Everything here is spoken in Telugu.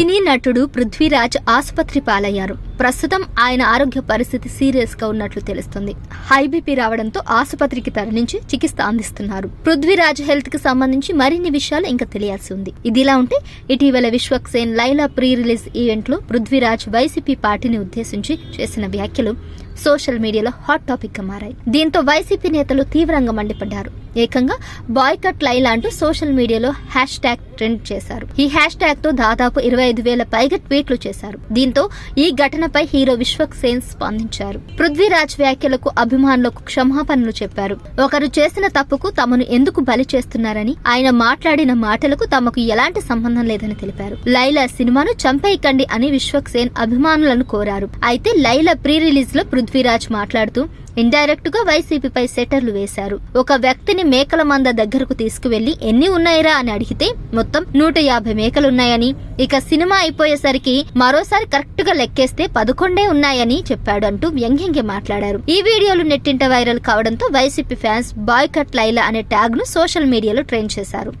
సినీ నటుడు పృథ్వీరాజ్ ఆసుపత్రి పాలయ్యారు. ప్రస్తుతం ఆయన ఆరోగ్య పరిస్థితి సీరియస్గా ఉన్నట్లు తెలుస్తుంది. హై బీపీ రావడంతో ఆసుపత్రికి తరలించి చికిత్స అందిస్తున్నారు. పృథ్వీరాజ్ హెల్త్కి సంబంధించి మరిన్ని విషయాలు ఇంకా తెలియాల్సి ఉంది. ఇదిలా ఉంటే ఇటీవల విశ్వక్సేన్ లైలా ప్రీ రిలీజ్ ఈవెంట్లో పృథ్వీరాజ్ వైసీపీ పార్టీని ఉద్దేశించి చేసిన వ్యాఖ్యలు సోషల్ మీడియాలో హాట్ టాపిక్గా మారాయి. దీంతో వైసీపీ నేతలు తీవ్రంగా మండిపడ్డారు. ఏకంగా బాయ్కట్ లైలా అంటూ సోషల్ మీడియాలో హ్యాష్ ట్యాగ్ ట్రెండ్ చేశారు. ఈ హ్యాష్ ట్యాగ్తో దాదాపు ఇరవై ఐదు వేల పైగా ట్వీట్లు చేశారు. దీంతో ఈ ఘటన ఘటనపై హీరో విశ్వక్ సేన్ స్పందించారు. పృథ్వీరాజ్ వ్యాఖ్యలకు అభిమానులకు క్షమాపణలు చెప్పారు. ఒకరు చేసిన తప్పుకు తమను ఎందుకు బలి చేస్తున్నారని ఆయన మాట్లాడిన మాటలకు తమకు ఎలాంటి సంబంధం లేదని తెలిపారు. లైలా సినిమాను చంపేయకండి అని విశ్వక్ సేన్ అభిమానులను కోరారు. అయితే లైలా ప్రీ రిలీజ్లో పృథ్వీరాజ్ మాట్లాడుతూ ఇండైరెక్ట్గా వైసీపీపై సెటర్లు వేశారు. ఒక వ్యక్తిని మేకల మంద దగ్గరకు తీసుకువెళ్ళి ఎన్ని ఉన్నాయిరా అని అడిగితే మొత్తం నూట యాభై మేకలున్నాయని. ఇక సినిమా అయిపోయేసరికి మరోసారి కరెక్ట్గా లెక్కేస్తే పదకొండే ఉన్నాయని చెప్పాడు అంటూ వ్యంగ్యంగా మాట్లాడారు. ఈ వీడియోలు నెట్టింట వైరల్ కావడంతో YCP fans boycott Laila అనే ట్యాగ్ను సోషల్ మీడియాలో ట్రెండ్ చేశారు.